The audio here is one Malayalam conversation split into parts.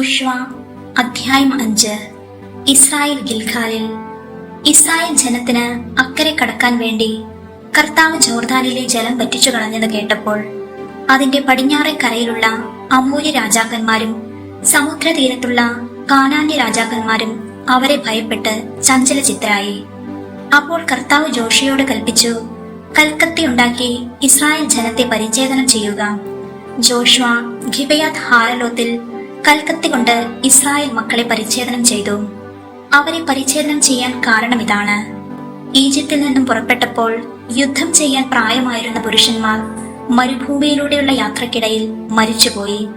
ജോഷ്വ അധ്യായം അഞ്ച്. ഇസ്രായേൽ ഗിൽഖാലിൽ ഇസ്രായേൽ ജനത്തിന് അക്കരെ കടക്കാൻ വേണ്ടി കർത്താവ് ജോർദാനിലെ ജലം വറ്റിച്ചു കളഞ്ഞത് കേട്ടപ്പോൾ അതിന്റെ പടിഞ്ഞാറെ കരയിലുള്ള അമൂല്യ രാജാക്കന്മാരും സമുദ്രതീരത്തുള്ള കാനാന്യ രാജാക്കന്മാരും അവരെ ഭയപ്പെട്ട് ചഞ്ചല ചിത്രായി അപ്പോൾ കർത്താവ് ജോഷിയോട് കൽപ്പിച്ചു കൽക്കത്തി ഉണ്ടാക്കി ഇസ്രായേൽ ജനത്തെ പരിച്ഛേദനം ചെയ്യുക. ജോഷ്വ ഗിബയാത് ഹാരലോത്തിൽ കൽക്കത്തി കൊണ്ട് ഇസ്രായേൽ മക്കളെ പരിച്ഛേദനം ചെയ്തു. അവരെ പരിച്ഛേദനം ചെയ്യാൻ കാരണം ഇതാണ്. ഈജിപ്തിൽ നിന്നും പുറപ്പെട്ടപ്പോൾ യുദ്ധം ചെയ്യാൻ പ്രായമായിരുന്ന പുരുഷന്മാർ മരുഭൂമിയിലൂടെയുള്ള യാത്രക്കിടയിൽ മരിച്ചുപോയി.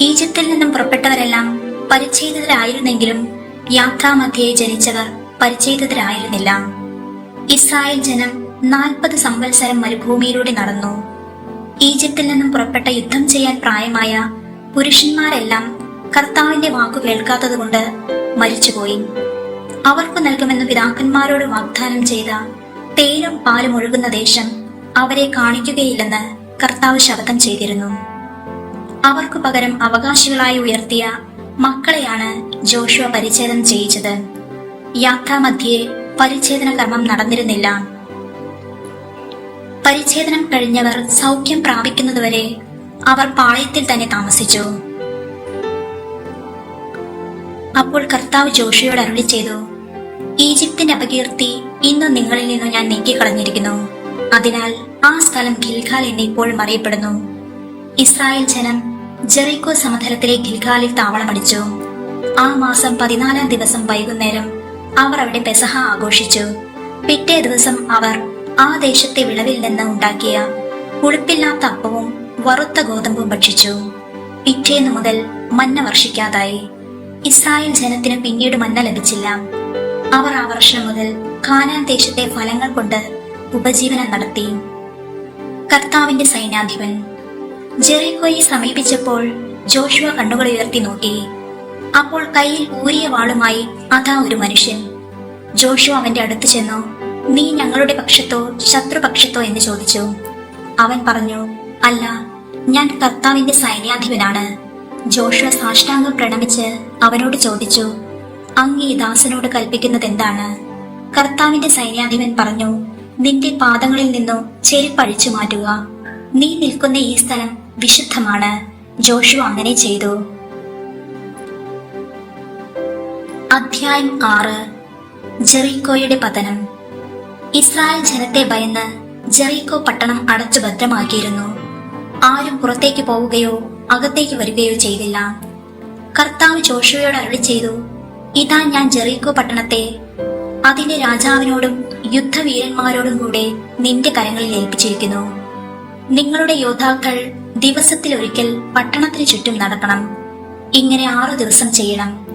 ഈജിപ്തിൽ നിന്നും പുറപ്പെട്ടവരെല്ലാം പരിച്ഛേദിതരായിരുന്നെങ്കിലും യാത്രാമധ്യേ ജനിച്ചവർ പരിച്ഛേദിതരായിരുന്നില്ല. ഇസ്രായേൽ ജനം നാൽപ്പത് സംവത്സരം മരുഭൂമിയിലൂടെ നടന്നു. ഈജിപ്തിൽ നിന്നും പുറപ്പെട്ട യുദ്ധം ചെയ്യാൻ പ്രായമായ പുരുഷന്മാരെല്ലാം കർത്താവിന്റെ വാക്കു കേൾക്കാത്തതുകൊണ്ട് മരിച്ചുപോയി. അവർക്ക് നൽകുമെന്ന് പിതാക്കന്മാരോട് വാഗ്ദാനം ചെയ്ത തേനും പാലും ഒഴുകുന്ന ദേശം അവരെ കാണിക്കുകയില്ലെന്ന് കർത്താവ് ശബ്ദം ചെയ്തിരുന്നു. അവർക്കു പകരം അവകാശികളായി ഉയർത്തിയ മക്കളെയാണ് ജോഷുവ പരിച്ഛേദം ചെയ്യിച്ചത്. യാത്രാമധ്യേ പരിച്ഛേദന കർമ്മം നടന്നിരുന്നില്ല. പരിച്ഛേദനം കഴിഞ്ഞവർ സൗഖ്യം പ്രാപിക്കുന്നതുവരെ അവർ പാളയത്തിൽ തന്നെ താമസിച്ചു. അപ്പോൾ കർത്താവ് ജോഷിയോട് അരുളി ചെയ്തു ഈജിപ്തിന്റെ അപകീർത്തി ഇന്ന് നിങ്ങളിൽ നിന്ന് ഞാൻ നീക്കിക്കളഞ്ഞിരിക്കുന്നു. അതിനാൽ ആ സ്ഥലം ഗിൽഖാൽ എന്ന് ഇപ്പോഴും അറിയപ്പെടുന്നു. ഇസ്രായേൽ ജനം ജെറിക്കോ സമതലത്തിലെ ഗിൽഖാലിൽ താവളമടിച്ചു. ആ മാസം പതിനാലാം ദിവസം വൈകുന്നേരം അവർ അവിടെ പെസഹ ആഘോഷിച്ചു. പിറ്റേ ദിവസം അവർ ആ ദേശത്തെ വിളവിൽ നിന്ന് ഉണ്ടാക്കിയ പുളിപ്പില്ലാത്ത അപ്പവും വറുത്ത ഗോതമ്പും ഭക്ഷിച്ചു. പിറ്റേന്ന് മുതൽ മന്ന വർഷിക്കാതായി. ഇസ്രായേൽ ജനത്തിന് പിന്നീട് മന്ന ലഭിച്ചില്ല. അവർ ആ വർഷം മുതൽ കാനാൻ ദേശത്തെ ഫലങ്ങൾ കൊണ്ട് ഉപജീവനം നടത്തി. കർത്താവിന്റെ സൈന്യാധിപൻ. ജെറിക്കോയെ സമീപിച്ചപ്പോൾ ജോഷുവ കണ്ണുകൾ ഉയർത്തി നോക്കി. അപ്പോൾ കയ്യിൽ ഊരിയ വാളുമായി അതാ ഒരു മനുഷ്യൻ. ജോഷു അവന്റെ അടുത്ത് ചെന്നു നീ ഞങ്ങളുടെ പക്ഷത്തോ ശത്രുപക്ഷത്തോ എന്ന് ചോദിച്ചു. അവൻ പറഞ്ഞു അല്ല ഞാൻ കർത്താവിന്റെ സൈന്യാധിപനാണ്. ജോഷുവ സാഷ്ടാംഗം പ്രണമിച്ച് അവനോട് ചോദിച്ചു അങ്ങ് ഈ ദാസനോട് കൽപ്പിക്കുന്നത് എന്താണ് കർത്താവിന്റെ സൈന്യാധിപൻ പറഞ്ഞു നിന്റെ പാദങ്ങളിൽ നിന്നു ചെരുപ്പഴിച്ചു മാറ്റുക. നീ നിൽക്കുന്ന ഈ സ്ഥലം വിശുദ്ധമാണ്. ജോഷു അങ്ങനെ ചെയ്തു. അധ്യായം ആറ്. ജെറിക്കോയുടെ പതനം. ഇസ്രായേൽ ജനത്തെ ഭയന്ന് ജെറീക്കോ പട്ടണം അടച്ചു ഭദ്രമാക്കിയിരുന്നു. ആരും പുറത്തേക്ക് പോവുകയോ അകത്തേക്ക് വരികയോ ചെയ്തില്ല. കർത്താവ് ജോഷുവയോട് അരുളി ചെയ്തു ഇതാ ഞാൻ ജെറീകോ പട്ടണത്തെ അതിന്റെ രാജാവിനോടും യുദ്ധവീരന്മാരോടും കൂടെ നിന്റെ കരങ്ങളിൽ ഏൽപ്പിച്ചിരിക്കുന്നു. നിങ്ങളുടെ യോദ്ധാക്കൾ ദിവസത്തിൽ ഒരിക്കൽ പട്ടണത്തിന് ചുറ്റും നടക്കണം. ഇങ്ങനെ ആറു ദിവസം ചെയ്യണം.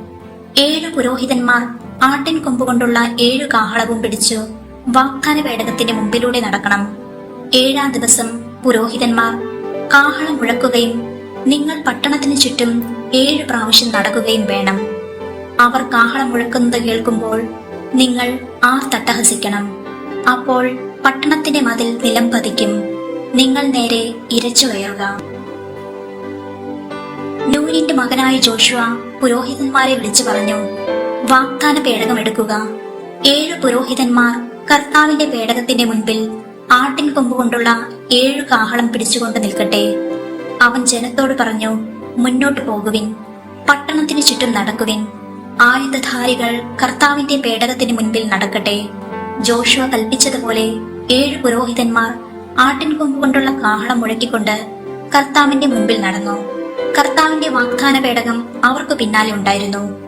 ഏഴു പുരോഹിതന്മാർ ആട്ടിൻ കൊമ്പുകൊണ്ടുള്ള ഏഴു കാഹളവും പിടിച്ചു വാഗ്ദാന പേടകത്തിന്റെ മുമ്പിലൂടെ നടക്കണം. ഏഴാം ദിവസം പുരോഹിതന്മാർ കാഹളം മുഴക്കുകയും നിങ്ങൾ പട്ടണത്തിന് ചുറ്റും ഏഴ് പ്രാവശ്യം നടക്കുകയും വേണം. അവർ കാഹളം മുഴക്കുന്നത് കേൾക്കുമ്പോൾ നിങ്ങൾ ആർ തട്ടഹസിക്കണം അപ്പോൾ പട്ടണത്തിന്റെ മതിൽ നിലം പതിക്കും. നിങ്ങൾ നേരെ ഇരച്ചു കയറുക. നൂനിന്റെ മകനായ ജോഷുവ പുരോഹിതന്മാരെ വിളിച്ചു പറഞ്ഞു വാഗ്ദാന പേടകം എടുക്കുക. ഏഴ് പുരോഹിതന്മാർ കർത്താവിന്റെ പേടകത്തിന്റെ മുൻപിൽ ആട്ടിൻ കൊമ്പുകൊണ്ടുള്ള ഏഴു കാഹളം പിടിച്ചുകൊണ്ട് നിൽക്കട്ടെ. അവൻ ജനത്തോട് പറഞ്ഞു മുന്നോട്ട് പോകുവിൻ പട്ടണത്തിന് ചുറ്റും നടക്കുവിൻ. ആയുധധാരികൾ കർത്താവിന്റെ പേടകത്തിന് മുൻപിൽ നടക്കട്ടെ. ജോഷുവ കൽപ്പിച്ചതുപോലെ ഏഴ് പുരോഹിതന്മാർ ആട്ടിൻ കൊമ്പുകൊണ്ടുള്ള കാഹളം മുഴക്കിക്കൊണ്ട് കർത്താവിന്റെ മുൻപിൽ നടന്നു. കർത്താവിന്റെ വാഗ്ദാന പേടകം അവർക്ക് പിന്നാലെ ഉണ്ടായിരുന്നു.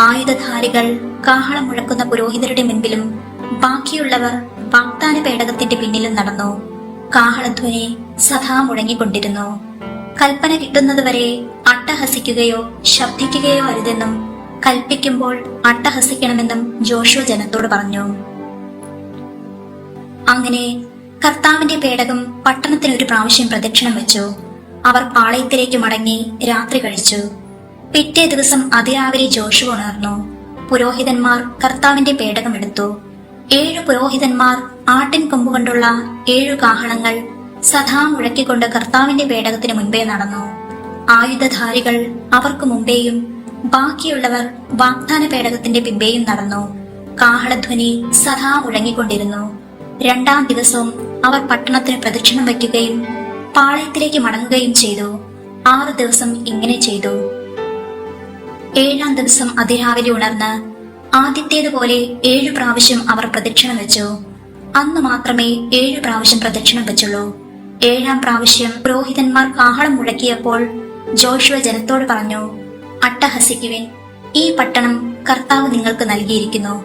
ആയുധധാരികൾ കാഹളം മുഴക്കുന്ന പുരോഹിതരുടെ മുൻപിലും ബാക്കിയുള്ളവർ വാഗ്ദാന പേടകത്തിന്റെ പിന്നിലും നടന്നു. കാഹളധ്വനി സദാ മുഴങ്ങിക്കൊണ്ടിരുന്നു. കൽപ്പന കിട്ടുന്നതുവരെ അട്ടഹസിക്കുകയോ ശബ്ദിക്കുകയോ അരുതെന്നും കൽപ്പിക്കുമ്പോൾ അട്ടഹസിക്കണമെന്നും ജോഷു ജനത്തോട് പറഞ്ഞു. അങ്ങനെ കർത്താവിന്റെ പേടകം പട്ടണത്തിന് ഒരു പ്രാവശ്യം പ്രദക്ഷിണം വെച്ചു. അവർ പാളയത്തിലേക്ക് മടങ്ങി രാത്രി കഴിച്ചു. പിറ്റേ ദിവസം അതിരാവിലെ ജോഷു ഉണർന്നു. പുരോഹിതന്മാർ കർത്താവിന്റെ പേടകം എടുത്തു. ഏഴു പുരോഹിതന്മാർ ആട്ടിൻ കൊമ്പുകൊണ്ടുള്ള ഏഴു കാഹളങ്ങൾ സദാ മുഴക്കിക്കൊണ്ട് കർത്താവിന്റെ പേടകത്തിന് മുൻപേ നടന്നു. ആയുധധാരികൾ അവർക്ക് മുമ്പേയും ബാക്കിയുള്ളവർ വാഗ്ദാന പേടകത്തിന്റെ പിമ്പേയും നടന്നു. കാഹളധ്വനി സദാ മുഴങ്ങിക്കൊണ്ടിരുന്നു. രണ്ടാം ദിവസവും അവർ പട്ടണത്തിന് പ്രദക്ഷിണം വയ്ക്കുകയും പാളയത്തിലേക്ക് മടങ്ങുകയും ചെയ്തു. ആറ് ദിവസം ഇങ്ങനെ ചെയ്തു. ഏഴാം ദിവസം അതിരാവിലെ ഉണർന്ന് ആദ്യത്തേതുപോലെ ഏഴു പ്രാവശ്യം അവർ പ്രദക്ഷിണം വെച്ചു. അന്ന് മാത്രമേ ഏഴു പ്രാവശ്യം പ്രദക്ഷിണം വെച്ചുള്ളൂ. ഏഴാം പ്രാവശ്യം പുരോഹിതന്മാർ കാഹളം മുഴക്കിയപ്പോൾ ജോഷുവ ജനത്തോട് പറഞ്ഞു അട്ടഹസിക്കുവിൻ. ഈ പട്ടണം കർത്താവ് നിങ്ങൾക്ക് നൽകിയിരിക്കുന്നു.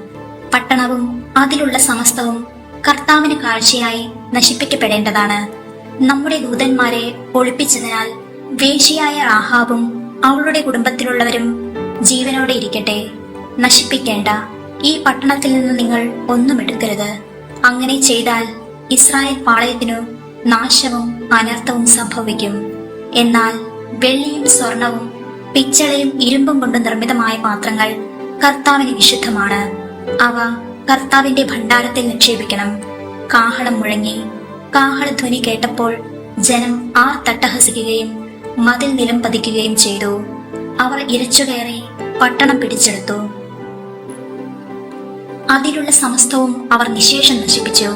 പട്ടണവും അതിലുള്ള സമസ്തവും കർത്താവിന് കാഴ്ചയായി നശിപ്പിക്കപ്പെടേണ്ടതാണ്. നമ്മുടെ ദൂതന്മാരെ ഒളിപ്പിച്ചതിനാൽ വേശിയായ റാഹാബും അവളുടെ കുടുംബത്തിലുള്ളവരും ജീവനോടെ ഇരിക്കട്ടെ. നശിപ്പിക്കേണ്ട. ഈ പട്ടണത്തിൽ നിന്ന് നിങ്ങൾ ഒന്നും എടുക്കരുത്. അങ്ങനെ ചെയ്താൽ ഇസ്രായേൽ പാളയത്തിനു നാശവും അനർത്ഥവും സംഭവിക്കും. എന്നാൽ വെള്ളിയും സ്വർണവും പിച്ചളയും ഇരുമ്പും കൊണ്ട് നിർമ്മിതമായ പാത്രങ്ങൾ കർത്താവിന് വിശുദ്ധമാണ്. അവ കർത്താവിന്റെ ഭണ്ഡാരത്തിൽ നിക്ഷേപിക്കണം. കാഹളം മുഴങ്ങി കാഹളധ്വനി കേട്ടപ്പോൾ ജനം ആർ തട്ടഹസിക്കുകയും മതിൽ നിലം പതിക്കുകയും ചെയ്തു. അവർ ഇരച്ചുകയറി പട്ടണം പിടിച്ചെടുത്തു. അതിലുള്ള സമസ്തവും അവർ നിശേഷം നശിപ്പിച്ചു.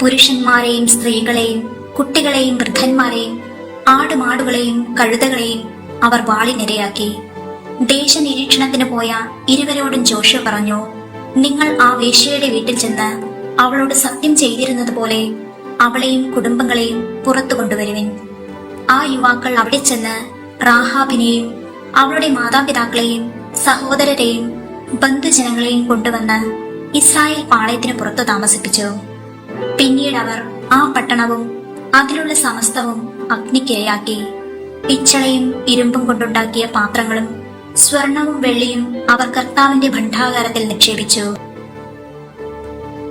പുരുഷന്മാരെയും സ്ത്രീകളെയും കുട്ടികളെയും വൃദ്ധന്മാരെയും ആടുമാടുകളെയും കഴുതകളെയും അവർ വാളിനിരയാക്കി ദേശനിരീക്ഷണത്തിന് പോയ ഇരുവരോടും ജോഷ പറഞ്ഞു നിങ്ങൾ ആ വേശ്യയുടെ വീട്ടിൽ ചെന്ന് അവളോട് സത്യം ചെയ്തിരുന്നത് പോലെ അവളെയും കുടുംബങ്ങളെയും പുറത്തു കൊണ്ടുവരുവിൻ. ആ യുവാക്കൾ അവിടെ ചെന്ന് റാഹാബിനെയും അവളുടെ മാതാപിതാക്കളെയും സഹോദരരെയും ബന്ധുജനങ്ങളെയും കൊണ്ടുവന്ന് ഇസ്രായേൽ പാളയത്തിന് പുറത്തു താമസിപ്പിച്ചു. പിന്നീട് അവർ ആ പട്ടണവും അതിലുള്ള സമസ്തവും അഗ്നിക്കിരയാക്കി. പിച്ചളയും ഇരുമ്പും കൊണ്ടുണ്ടാക്കിയ പാത്രങ്ങളും സ്വർണവും വെള്ളിയും അവർ കർത്താവിന്റെ ഭണ്ഡാകാരത്തിൽ നിക്ഷേപിച്ചു.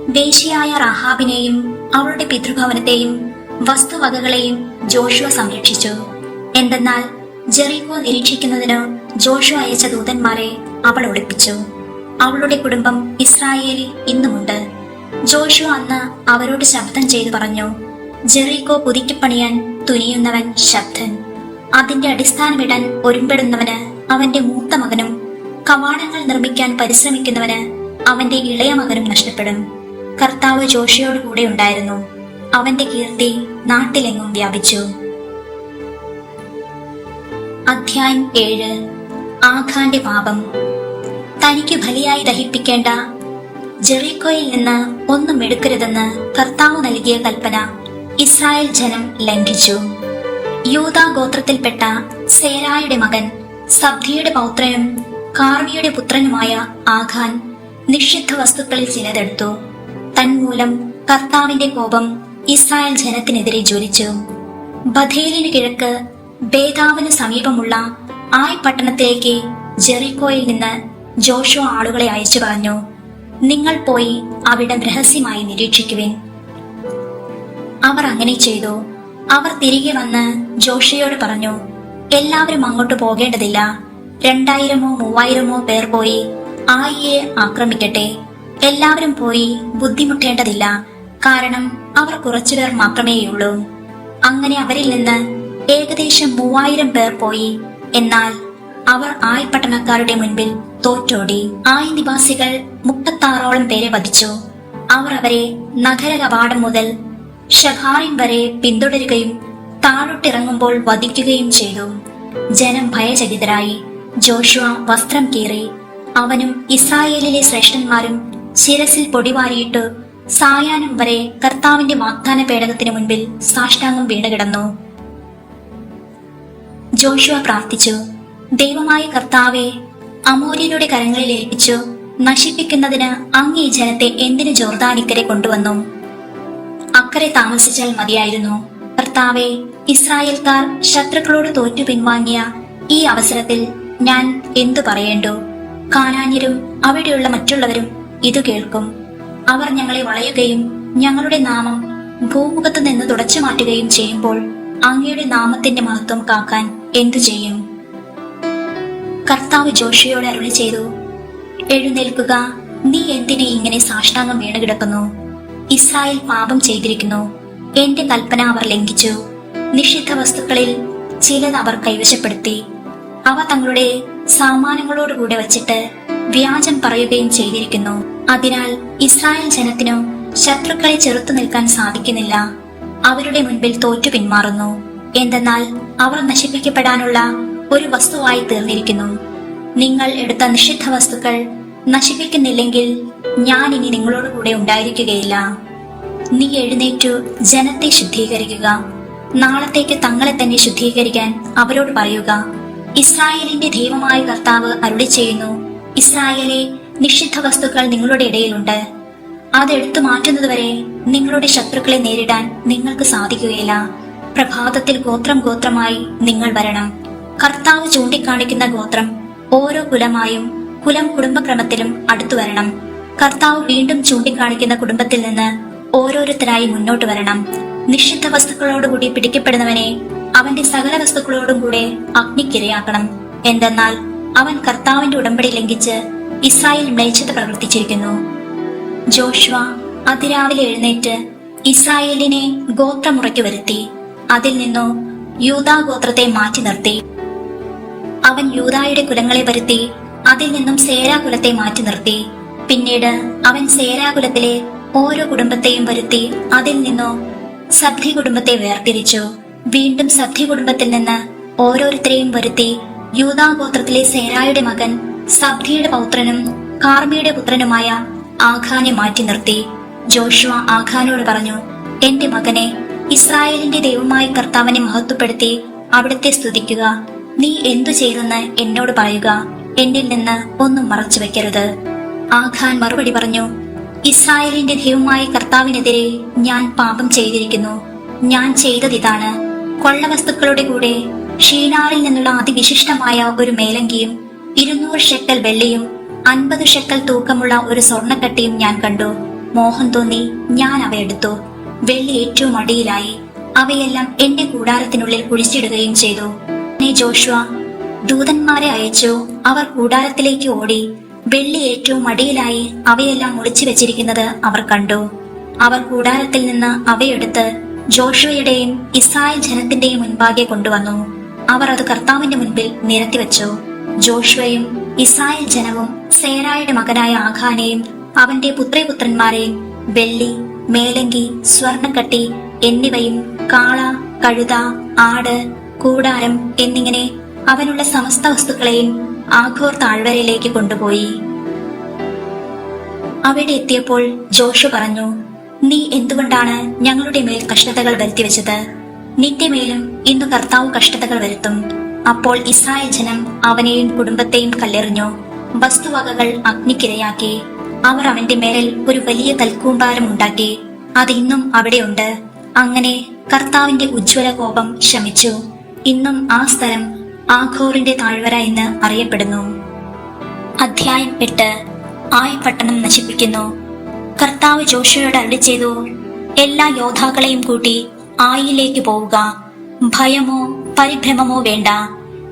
ദേശീയായ റഹാബിനെയും അവളുടെ പിതൃഭവനത്തെയും വസ്തുവകകളെയും ജോഷുവ സംരക്ഷിച്ചു. എന്തെന്നാൽ ജെറീകോ നിരീക്ഷിക്കുന്നതിന് ജോഷു അയച്ച ദൂതന്മാരെ അവൾ ഒളിപ്പിച്ചു. അവളുടെ കുടുംബം ഇസ്രായേലിൽ ഇന്നുമുണ്ട്. ജോഷു അന്ന് അവരോട് ശബ്ദം ചെയ്തു പറഞ്ഞു ജെറീകോ പുതുക്കിപ്പണിയാൻ തുനിയുന്നവൻ ശബ്ദൻ. അതിന്റെ അടിസ്ഥാനമിടാൻ ഒരുമ്പെടുന്നവന് അവന്റെ മൂത്ത മകനും കവാടങ്ങൾ നിർമ്മിക്കാൻ പരിശ്രമിക്കുന്നവന് അവന്റെ ഇളയ മകനും നഷ്ടപ്പെടും. കർത്താവ് ജോഷിയോട് കൂടെ ഉണ്ടായിരുന്നു. അവന്റെ കീർത്തി നാട്ടിലെങ്ങും വ്യാപിച്ചു. അധ്യായം ഏഴ്. ആഖാന്റെ പാപം. തനിക്ക് ബലിയായി ദഹിപ്പിക്കേണ്ട ജെറിക്കോയിൽ നിന്ന് ഒന്നും എടുക്കരുതെന്ന് കർത്താവ് നൽകിയ കൽപ്പന ഇസ്രായേൽ ജനം ലംഘിച്ചു. യൂതാ ഗോത്രത്തിൽപ്പെട്ട സേരായുടെ മകൻ സബ്ദിയുടെ പൗത്രനും കാർവിയുടെ പുത്രനുമായ ആഖാൻ നിഷിദ്ധ വസ്തുക്കളിൽ ചിലതെടുത്തു. തന്മൂലം കർത്താവിന്റെ കോപം ഇസ്രായേൽ ജനത്തിനെതിരെ ജ്വലിച്ചു. ബഥേലിന് കിഴക്ക് ബേതാവിന് സമീപമുള്ള ആയ് പട്ടണത്തിലേക്ക് ജെറിക്കോയിൽ നിന്ന് ജോഷോ ആളുകളെ അയച്ചു പറഞ്ഞു നിങ്ങൾ പോയി അവിടം രഹസ്യമായി നിരീക്ഷിക്കുവിൻ. അവർ അങ്ങനെ ചെയ്തു. അവർ തിരികെ വന്ന് ജോഷിയോട് പറഞ്ഞു എല്ലാവരും അങ്ങോട്ട് പോകേണ്ടതില്ല. രണ്ടായിരമോ മൂവായിരമോ പേർ പോയി ആയിയെ ആക്രമിക്കട്ടെ. എല്ലാവരും പോയി ബുദ്ധിമുട്ടേണ്ടതില്ല. കാരണം അവർ കുറച്ചുപേർ മാത്രമേയുള്ളൂ. അങ്ങനെ അവരിൽ നിന്ന് ഏകദേശം മൂവായിരം പേർ പോയി. എന്നാൽ അവർ ആയി പട്ടണക്കാരുടെ മുൻപിൽ തോറ്റോടി ആയ നിവാസികൾ മുപ്പത്താറോളം പേരെ വധിച്ചു. അവർ അവരെ നഗര കവാടം മുതൽ ഷഹാറിൻ വരെ പിന്തുടരുകയും താഴോട്ടിറങ്ങുമ്പോൾ വധിക്കുകയും ചെയ്തു. ജനം ഭയചകിതരായി. ജോഷുവ വസ്ത്രം കീറി. അവനും ഇസ്രായേലിലെ ശ്രേഷ്ഠന്മാരും ശിരസിൽ പൊടിവാരിയിട്ട് സായാഹ്നം വരെ കർത്താവിന്റെ വാഗ്ദാന പേടകത്തിന് മുൻപിൽ സാഷ്ടാംഗം വീണുകിടന്നു. ജോഷുവ പ്രാർത്ഥിച്ചു ദൈവമായ കർത്താവെ അമൂര്യരുടെ കരങ്ങളിൽ ഏൽപ്പിച്ചു. നശിപ്പിക്കുന്നതിന് അങ്ങ് ഈ ജനത്തെ എന്തിനു ജോർദാനിക്കരെ കൊണ്ടുവന്നു? അക്കരെ താമസിച്ചാൽ മതിയായിരുന്നു. കർത്താവെ ഇസ്രായേൽക്കാർ ശത്രുക്കളോട് തോറ്റു പിൻവാങ്ങിയ ഈ അവസരത്തിൽ ഞാൻ എന്തു പറയേണ്ടു? കാനാന്യരും അവിടെയുള്ള മറ്റുള്ളവരും ഇത് കേൾക്കും. അവർ ഞങ്ങളെ വളയുകയും ഞങ്ങളുടെ നാമം ഭൂമുഖത്ത് നിന്ന് തുടച്ചു മാറ്റുകയും ചെയ്യുമ്പോൾ അങ്ങയുടെ നാമത്തിന്റെ മഹത്വം കാക്കാൻ എന്തു ചെയ്യും? കർത്താവ് ജോഷിയോട് അരുളി ചെയ്തു എഴുന്നേൽക്കുക. നീ എന്തിനെ ഇങ്ങനെ സാഷ്ടാംഗം വീണുകിടക്കുന്നു? ഇസ്രായേൽ പാപം ചെയ്തിരിക്കുന്നു. എന്റെ കൽപ്പന അവർ ലംഘിച്ചു. നിഷിദ്ധ വസ്തുക്കളിൽ ചിലത് അവർ കൈവശപ്പെടുത്തി. അവ തങ്ങളുടെ സാമാനങ്ങളോടുകൂടെ വച്ചിട്ട് വ്യാജം പറയുകയും ചെയ്തിരിക്കുന്നു. അതിനാൽ ഇസ്രായേൽ ജനത്തിനു ശത്രുക്കളെ ചെറുത്തു നിൽക്കാൻ സാധിക്കുന്നില്ല. അവരുടെ മുൻപിൽ തോറ്റു പിന്മാറുന്നു. എന്തെന്നാൽ അവർ നശിപ്പിക്കപ്പെടാനുള്ള ഒരു വസ്തുവായി തീർന്നിരിക്കുന്നു. നിങ്ങൾ എടുത്ത നിഷിദ്ധ വസ്തുക്കൾ നശിപ്പിക്കുന്നില്ലെങ്കിൽ ഞാൻ ഇനി നിങ്ങളോട് കൂടെ ഉണ്ടായിരിക്കുകയില്ല. നീ എഴുന്നേറ്റു ജനത്തെ ശുദ്ധീകരിക്കുക. നാളത്തേക്ക് തങ്ങളെ തന്നെ ശുദ്ധീകരിക്കാൻ അവരോട് പറയുക. ഇസ്രായേലിന്റെ ദൈവമായ കർത്താവ് അരുളി ചെയ്യുന്നു ഇസ്രായേലെ നിഷിദ്ധ വസ്തുക്കൾ നിങ്ങളുടെ ഇടയിലുണ്ട്. അതെടുത്തു മാറ്റുന്നതുവരെ നിങ്ങളുടെ ശത്രുക്കളെ നേരിടാൻ നിങ്ങൾക്ക് സാധിക്കുകയില്ല. പ്രഭാതത്തിൽ ഗോത്രം ഗോത്രമായി നിങ്ങൾ വരണം. കർത്താവ് ചൂണ്ടിക്കാണിക്കുന്ന ഗോത്രം ഓരോ കുലമായും കുലം കുടുംബക്രമത്തിലും അടുത്തു വരണം. കർത്താവ് വീണ്ടും ചൂണ്ടിക്കാണിക്കുന്ന കുടുംബത്തിൽ നിന്ന് ഓരോരുത്തരായി മുന്നോട്ട് വരണം. നിഷിദ്ധ വസ്തുക്കളോടുകൂടി പിടിക്കപ്പെടുന്നവനെ അവന്റെ സകല വസ്തുക്കളോടും കൂടെ അഗ്നിക്കിരയാക്കണം. എന്തെന്നാൽ അവൻ കർത്താവിന്റെ ഉടമ്പടി ലംഘിച്ച് ഇസ്രായേൽ മ്ലേച്ഛത പ്രവർത്തിച്ചിരിക്കുന്നു. ജോഷ്വ അതിരാവിലെ എഴുന്നേറ്റ് ഇസ്രായേലിനെ ഗോത്രമുറയ്ക്ക് വരുത്തി. അതിൽ നിന്നു യൂതാ ഗോത്രത്തെ മാറ്റി നിർത്തി. അവൻ യൂതായുടെ കുലങ്ങളെ വരുത്തി അതിൽ നിന്നും സേരാകുലത്തെ മാറ്റി നിർത്തി. പിന്നീട് അവൻ സേരാകുലത്തിലെ ഓരോ കുടുംബത്തെയും വരുത്തി അതിൽ നിന്നോ സബ്ധി കുടുംബത്തെ വേർതിരിച്ചു. വീണ്ടും സബ്ധി കുടുംബത്തിൽ നിന്ന് ഓരോരുത്തരെയും വരുത്തി യൂദാ ഗോത്രത്തിലെ സേരായുടെ മകൻ സബ്ധിയുടെ പൗത്രനും കാർമിയുടെ പുത്രനുമായ ആഖാനെ മാറ്റി നിർത്തി. ജോഷുവ ആഖാനോട് പറഞ്ഞു എന്റെ മകനെ ഇസ്രായേലിന്റെ ദൈവമായ കർത്താവിനെ മഹത്വപ്പെടുത്തി അവിടുത്തെ സ്തുതിക്കുക. നീ എന്തു ചെയ്തെന്ന് എന്നോട് പറയുക. എന്നിൽ നിന്ന് ഒന്നും മറച്ചു വെക്കരുത്. ആഖാൻ മറുപടി പറഞ്ഞു ഇസ്രായേലിന്റെ ദൈവമായ കർത്താവിനെതിരെ ഞാൻ പാപം ചെയ്തിരിക്കുന്നു. ഞാൻ ചെയ്തതിതാണ്. കൊള്ളവസ്തുക്കളുടെ കൂടെ ഷീനാറിൽ നിന്നുള്ള അതിവിശിഷ്ടമായ ഒരു മേലങ്കിയും ഇരുന്നൂറ് ഷെക്കൽ വെള്ളിയും അൻപത് ഷെക്കൽ തൂക്കമുള്ള ഒരു സ്വർണക്കട്ടിയും ഞാൻ കണ്ടു. മോഹം തോന്നി ഞാൻ അവയെടുത്തു വെള്ളി ഏറ്റവും അടിയിലായി. അവയെല്ലാം എന്റെ കൂടാരത്തിനുള്ളിൽ കുഴിച്ചിടുകയും ചെയ്തു. നീ ജോഷുവ ദൂതന്മാരെ അയച്ചു. അവർ കൂടാരത്തിലേക്ക് ഓടി. വെള്ളി ഏറ്റവും അടിയിലായി അവയെല്ലാം ഒളിച്ചു വെച്ചിരിക്കുന്നത് അവർ കണ്ടു. അവർ കൂടാരത്തിൽ നിന്ന് അവയെടുത്ത് ജോഷുവയുടെയും ഇസ്രായേൽ ജനത്തിന്റെയും മുൻപാകെ കൊണ്ടുവന്നു. അവർ അത് കർത്താവിന്റെ മുൻപിൽ നിരത്തി വെച്ചു. ജോഷുവയും ഇസ്രായേൽ ജനവും സേരായുടെ മകനായ ആഖാനെയും അവന്റെ പുത്രപുത്രന്മാരെയും വെള്ളി മേലങ്കി സ്വർണക്കട്ടി എന്നിവയും കാള കഴുത ആട് കൂടാരം എന്നിങ്ങനെ അവനുള്ള സമസ്ത വസ്തുക്കളെയും ആഘോർ താഴ്വരയിലേക്ക് കൊണ്ടുപോയി. അവിടെ എത്തിയപ്പോൾ ജോഷു പറഞ്ഞു നീ എന്തുകൊണ്ടാണ് ഞങ്ങളുടെ മേൽ കഷ്ടതകൾ വരുത്തിവെച്ചത്? നിന്റെ മേലും ഇന്നു കർത്താവ് കഷ്ടതകൾ വരുത്തും. അപ്പോൾ ഇസ്രായേൽ ജനം അവനെയും കുടുംബത്തെയും കല്ലെറിഞ്ഞു. വസ്തുവകകൾ അഗ്നിക്കിരയാക്കി. അവർ അവന്റെ മേലിൽ ഒരു വലിയ കൽക്കൂമ്പാരം ഉണ്ടാക്കി. അത് ഇന്നും അവിടെയുണ്ട്. അങ്ങനെ കർത്താവിന്റെ ഉജ്ജ്വല കോപം ശമിച്ചു. ഇന്നും ആ സ്ഥലം ആഘോറിന്റെ താഴ്വര എന്ന് അറിയപ്പെടുന്നു. അധ്യായം എട്ട്. ആയ് പട്ടണം നശിപ്പിക്കുന്നു. കർത്താവ് ജോഷയോട് അരുളി ചെയ്തു എല്ലാ യോദ്ധാക്കളെയും കൂട്ടി ആയിലേക്ക് പോവുക. ഭയമോ പരിഭ്രമമോ വേണ്ട.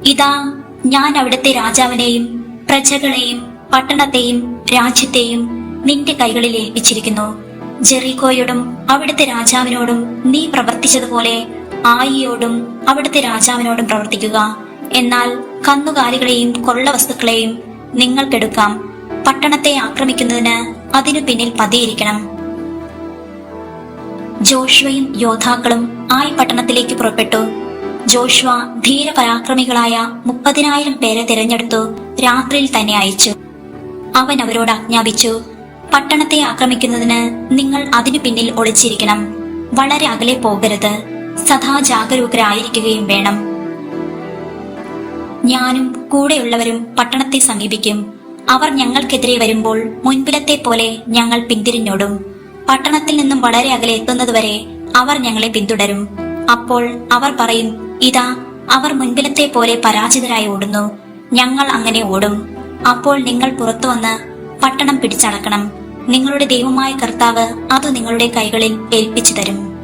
ഇതാ ഞാൻ അവിടുത്തെ രാജാവിനെയും പ്രജകളെയും പട്ടണത്തെയും രാജ്യത്തെയും നിന്റെ കൈകളിൽ ഏൽപ്പിച്ചിരിക്കുന്നു. ജെറിക്കോയോടും അവിടുത്തെ രാജാവിനോടും നീ പ്രവർത്തിച്ചതുപോലെ ആയിയോടും അവിടുത്തെ രാജാവിനോടും പ്രവർത്തിക്കുക. എന്നാൽ കന്നുകാലികളെയും കൊള്ള വസ്തുക്കളെയും നിങ്ങൾക്കെടുക്കാം. പട്ടണത്തെ ആക്രമിക്കുന്നതിന് അതിനു പിന്നിൽ പതിയിരിക്കണം. ജോഷുവയും യോദ്ധാക്കളും ആയി പട്ടണത്തിലേക്ക് പുറപ്പെട്ടു. ജോഷുവ ധീരപരാക്രമികളായ മുപ്പതിനായിരം പേരെ തിരഞ്ഞെടുത്തു രാത്രിയിൽ തന്നെ അയച്ചു. അവൻ അവരോട് ആജ്ഞാപിച്ചു പട്ടണത്തെ ആക്രമിക്കുന്നതിന് നിങ്ങൾ അതിനു പിന്നിൽ ഒളിച്ചിരിക്കണം. വളരെ അകലെ പോകരുത്. സദാ ജാഗരൂകരായിരിക്കുകയും വേണം. ഞാനും കൂടെയുള്ളവരും പട്ടണത്തെ സമീപിക്കും. അവർ ഞങ്ങൾക്കെതിരെ വരുമ്പോൾ മുൻപിലത്തെ പോലെ ഞങ്ങൾ പിന്തിരിഞ്ഞോടും. പട്ടണത്തിൽ നിന്നും വളരെ അകലെ എത്തുന്നതുവരെ അവർ ഞങ്ങളെ പിന്തുടരും. അപ്പോൾ അവർ പറയും ഇതാ അവർ മുൻപിലത്തെ പോലെ പരാജിതരായി ഓടുന്നു. ഞങ്ങൾ അങ്ങനെ ഓടും. അപ്പോൾ നിങ്ങൾ പുറത്തു വന്ന് പട്ടണം പിടിച്ചടക്കണം. നിങ്ങളുടെ ദൈവമായ കർത്താവ് അത് നിങ്ങളുടെ കൈകളിൽ ഏൽപ്പിച്ചു തരും.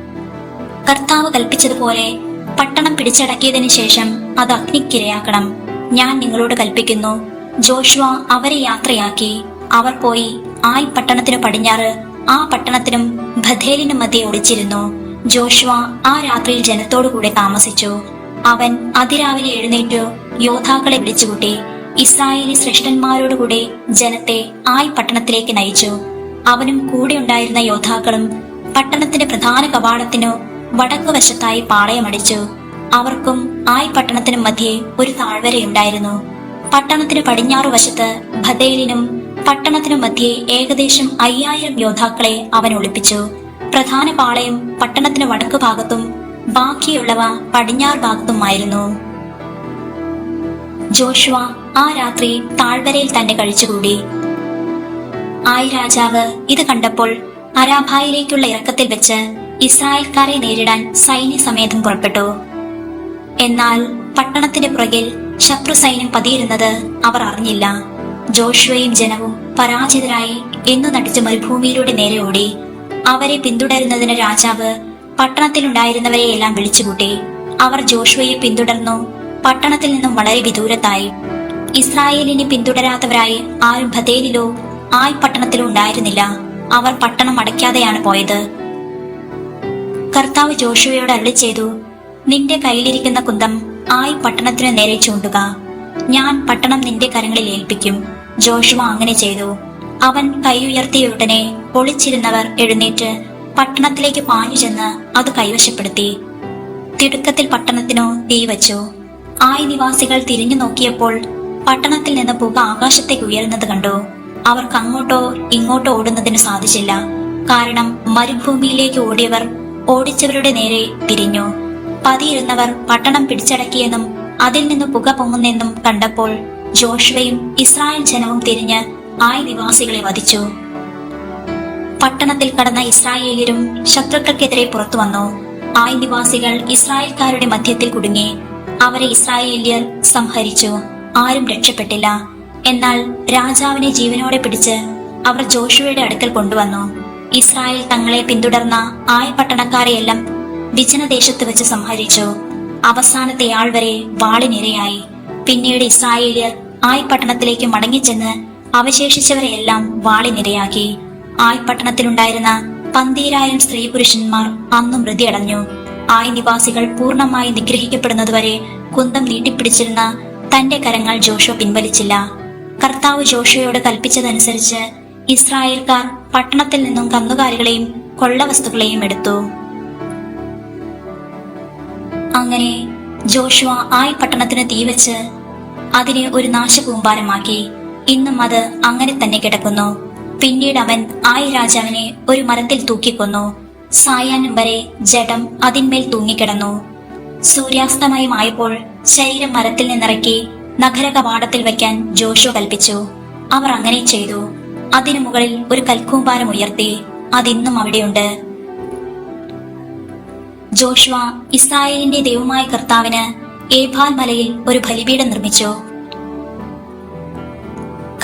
കർത്താവ് കൽപ്പിച്ചതുപോലെ പട്ടണം പിടിച്ചടക്കിയതിനു ശേഷം അത് അഗ്നിക്കിരയാക്കണം. ഞാൻ നിങ്ങളോട് കൽപ്പിക്കുന്നു ജോഷുവ അവരെ യാത്രയാക്കി. അവർ പോയി ആയ് പട്ടണത്തിനു പടിഞ്ഞാറ് ആ പട്ടണത്തിനും ബഥേലിനും മധ്യേ ഒളിച്ചിരുന്നു. ജോഷുവ ആ രാത്രിയിൽ ജനത്തോടു കൂടെ താമസിച്ചു. അവൻ അതിരാവിലെ എഴുന്നേറ്റു യോദ്ധാക്കളെ വിളിച്ചുകൂട്ടി ഇസ്രായേലി ശ്രേഷ്ഠന്മാരോടുകൂടെ ജനത്തെ ആയി പട്ടണത്തിലേക്ക് നയിച്ചു. അവനും കൂടെ ഉണ്ടായിരുന്ന യോദ്ധാക്കളും പട്ടണത്തിന്റെ പ്രധാന കവാടത്തിനു വടക്കുവശത്തായി പാളയമടിച്ചു. അവർക്കും ആയി പട്ടണത്തിനും മധ്യേ ഒരു താഴ്വരയുണ്ടായിരുന്നു. പട്ടണത്തിന് പടിഞ്ഞാറു വശത്ത് ഭദേലിനും പട്ടണത്തിനു മധ്യേ ഏകദേശം അയ്യായിരം യോദ്ധാക്കളെ അവൻ ഒളിപ്പിച്ചു. പ്രധാന പാളയം പട്ടണത്തിന് വടക്കു ഭാഗത്തും ബാക്കിയുള്ളവ പടിഞ്ഞാറ് ഭാഗത്തുമായിരുന്നു. ജോഷുവ ആ രാത്രി താഴ്വരയിൽ തന്നെ കഴിച്ചുകൂടി. ആയി രാജാവ് ഇത് കണ്ടപ്പോൾ അരാഭായിലേക്കുള്ള ഇറക്കത്തിൽ വെച്ച് ഇസ്രായേൽക്കാരെ നേരിടാൻ സൈന്യസമേതം പുറപ്പെട്ടു. എന്നാൽ പട്ടണത്തിന്റെ പുറകിൽ ശത്രു സൈന്യം പതിയിരുന്നത് അവർ അറിഞ്ഞില്ല. ജോഷുവയും ജനവും പരാജിതരായി എന്നു നടിച്ച മരുഭൂമിയിലൂടെ നേരെ ഓടി. അവരെ പിന്തുടരുന്നതിന് രാജാവ് പട്ടണത്തിലുണ്ടായിരുന്നവരെയെല്ലാം വിളിച്ചുകൂട്ടി. അവർ ജോഷുവയെ പിന്തുടർന്നു പട്ടണത്തിൽ നിന്നും വളരെ വിദൂരത്തായി. ഇസ്രായേലിനെ പിന്തുടരാത്തവരായി ആരും ബദേലിലോ ആയ് പട്ടണത്തിലോ ഉണ്ടായിരുന്നില്ല. അവർ പട്ടണം അടയ്ക്കാതെയാണ് പോയത്. കർത്താവ് ജോഷുവയോട് അരുളി ചെയ്തു നിന്റെ കയ്യിലിരിക്കുന്ന കുന്തം ആയി പട്ടണത്തിനു നേരെ ചൂണ്ടുക. ഞാൻ പട്ടണം നിന്റെ കരങ്ങളിൽ ഏൽപ്പിക്കും. ജോഷുവ അങ്ങനെ ചെയ്തു. അവൻ കൈ ഉയർത്തിയ ഉടനെ പൊളിച്ചിരുന്നവർ എഴുന്നേറ്റ് പട്ടണത്തിലേക്ക് പാഞ്ഞു ചെന്ന് അത് കൈവശപ്പെടുത്തി. തിടുക്കത്തിൽ പട്ടണത്തിനോ തീ വച്ചു. ആയ നിവാസികൾ തിരിഞ്ഞു നോക്കിയപ്പോൾ പട്ടണത്തിൽ നിന്ന് പുക ആകാശത്തേക്ക് ഉയരുന്നത് കണ്ടു. അവർക്ക് അങ്ങോട്ടോ ഇങ്ങോട്ടോ ഓടുന്നതിന് സാധിച്ചില്ല. കാരണം മരുഭൂമിയിലേക്ക് ഓടിയവർ ഓടിച്ചവരുടെ നേരെ തിരിഞ്ഞു. പതിയിരുന്നവർ പട്ടണം പിടിച്ചടക്കിയെന്നും അതിൽ നിന്ന് പുക പൊങ്ങുന്നെന്നും കണ്ടപ്പോൾ ജോഷുവയും ഇസ്രായേൽ ജനവും തിരിഞ്ഞ് ആയി നിവാസികളെ വധിച്ചു. പട്ടണത്തിൽ കടന്ന ഇസ്രായേലിയരും ശത്രുക്കൾക്കെതിരെ പുറത്തു വന്നു. ആയി നിവാസികൾ ഇസ്രായേൽക്കാരുടെ മധ്യത്തിൽ കുടുങ്ങി. അവരെ ഇസ്രായേലിയർ സംഹരിച്ചു. ആരും രക്ഷപ്പെട്ടില്ല. എന്നാൽ രാജാവിനെ ജീവനോടെ പിടിച്ച് അവർ ജോഷുവയുടെ അടുക്കൽ കൊണ്ടുവന്നു. ഇസ്രായേൽ തങ്ങളെ പിന്തുടർന്ന ആയ പട്ടണക്കാരെയെല്ലാം വിജനദേശത്ത് വെച്ച് സംഹരിച്ചു. അവസാനത്തെ ആൾ വരെ വാളിനിരയായി പിന്നീട് ഇസ്രായേലിയർ ആയ് പട്ടണത്തിലേക്ക് മടങ്ങിച്ചെന്ന് അവശേഷിച്ചവരെയെല്ലാം വാളിനിരയാക്കി ആയ് പട്ടണത്തിലുണ്ടായിരുന്ന പന്തീരായിരം സ്ത്രീ പുരുഷന്മാർ അന്നും മൃതിയടഞ്ഞു ആയ് നിവാസികൾ പൂർണമായി നിഗ്രഹിക്കപ്പെടുന്നതുവരെ കുന്തം നീട്ടിപ്പിടിച്ചിരുന്ന തന്റെ കരങ്ങൾ ജോഷോ പിൻവലിച്ചില്ല. കർത്താവ് ജോഷയോട് കൽപ്പിച്ചതനുസരിച്ച് ഇസ്രായേൽക്കാർ പട്ടണത്തിൽ നിന്നും കന്നുകാലികളെയും കൊള്ളവസ്തുക്കളെയും എടുത്തു. അങ്ങനെ ജോഷുവ ആയി പട്ടണത്തിന് തീവച്ച് അതിനെ ഒരു നാശകൂമ്പാരമാക്കി. ഇന്നും അത് അങ്ങനെ തന്നെ കിടക്കുന്നു. പിന്നീട് അവൻ ആയി രാജാവിനെ ഒരു മരത്തിൽ തൂക്കിക്കൊന്നു. സായാഹ്നം വരെ ജഡം അതിന്മേൽ തൂങ്ങിക്കിടന്നു. സൂര്യാസ്തമയമായപ്പോൾ ശരീരം മരത്തിൽ നിന്നിറക്കി നഗര കവാടത്തിൽ വയ്ക്കാൻ ജോഷു കൽപ്പിച്ചു. അവർ അങ്ങനെ ചെയ്തു. അതിനു മുകളിൽ ഒരു കൽക്കൂമ്പാരം ഉയർത്തി അതിന്നും അവിടെയുണ്ട്. ജോഷുവ ഇസ്രായേലിന്റെ ദൈവമായ കർത്താവിന് ഏഭാൽ മലയിൽ ഒരു ബലിപീഠം നിർമ്മിച്ചു.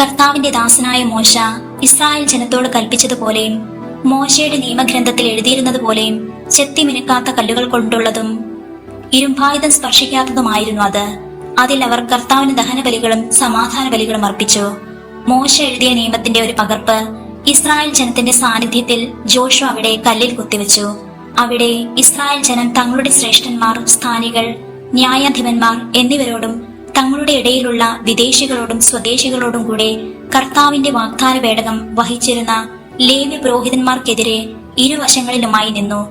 കർത്താവിന്റെ ദാസനായ മോശ ഇസ്രായേൽ ജനത്തോട് കൽപ്പിച്ചതുപോലെയും മോശയുടെ നിയമഗ്രന്ഥത്തിൽ എഴുതിയിരുന്നത് പോലെയും ചെത്തിമിനുക്കാത്ത കല്ലുകൾ കൊണ്ടുള്ളതും ഇരുമ്പായുധം സ്പർശിക്കാത്തതുമായിരുന്നു അത്. അതിൽ അവർ കർത്താവിന് ദഹന ബലികളും സമാധാന ബലികളും അർപ്പിച്ചു. മോശ എഴുതിയ നിയമത്തിന്റെ ഒരു പകർപ്പ് ഇസ്രായേൽ ജനത്തിന്റെ സാന്നിധ്യത്തിൽ ജോഷു അവിടെ കല്ലിൽ കുത്തിവെച്ചു. അവിടെ ഇസ്രായേൽ ജനം തങ്ങളുടെ ശ്രേഷ്ഠന്മാർ സ്ഥാനികൾ ന്യായാധിപന്മാർ എന്നിവരോടും തങ്ങളുടെ ഇടയിലുള്ള വിദേശികളോടും സ്വദേശികളോടും കൂടെ കർത്താവിന്റെ വാഗ്ദാന പേടകം വഹിച്ചിരുന്ന ലേവ്യ പുരോഹിതന്മാർക്കെതിരെ ഇരുവശങ്ങളിലുമായി നിന്നു.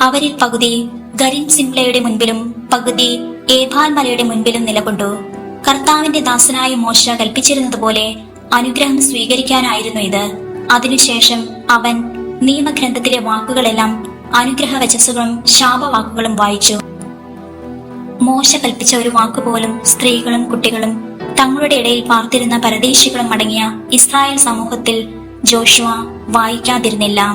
അവരിൽ പകുതി ഗരിൻ സിംലയുടെ മുൻപിലും പകുതി ഏഭാൽ മലയുടെ മുൻപിലും നിലകൊണ്ടു. കർത്താവിന്റെ ദാസനായ മോശ കൽപ്പിച്ചിരുന്നതുപോലെ അനുഗ്രഹം സ്വീകരിക്കാനായിരുന്നു ഇത്. അതിനുശേഷം അവൻ നിയമഗ്രന്ഥത്തിലെ വാക്കുകളെല്ലാം അനുഗ്രഹ വചസ്സുകളും ശാപവാക്കുകളും വായിച്ചു. മോശ കൽപ്പിച്ച ഒരു വാക്കുപോലും സ്ത്രീകളും കുട്ടികളും തങ്ങളുടെ ഇടയിൽ പാർത്തിരുന്ന പരദേശികളും അടങ്ങിയ ഇസ്രായേൽ സമൂഹത്തിൽ ജോഷുവ വായിക്കാതിരുന്നില്ല.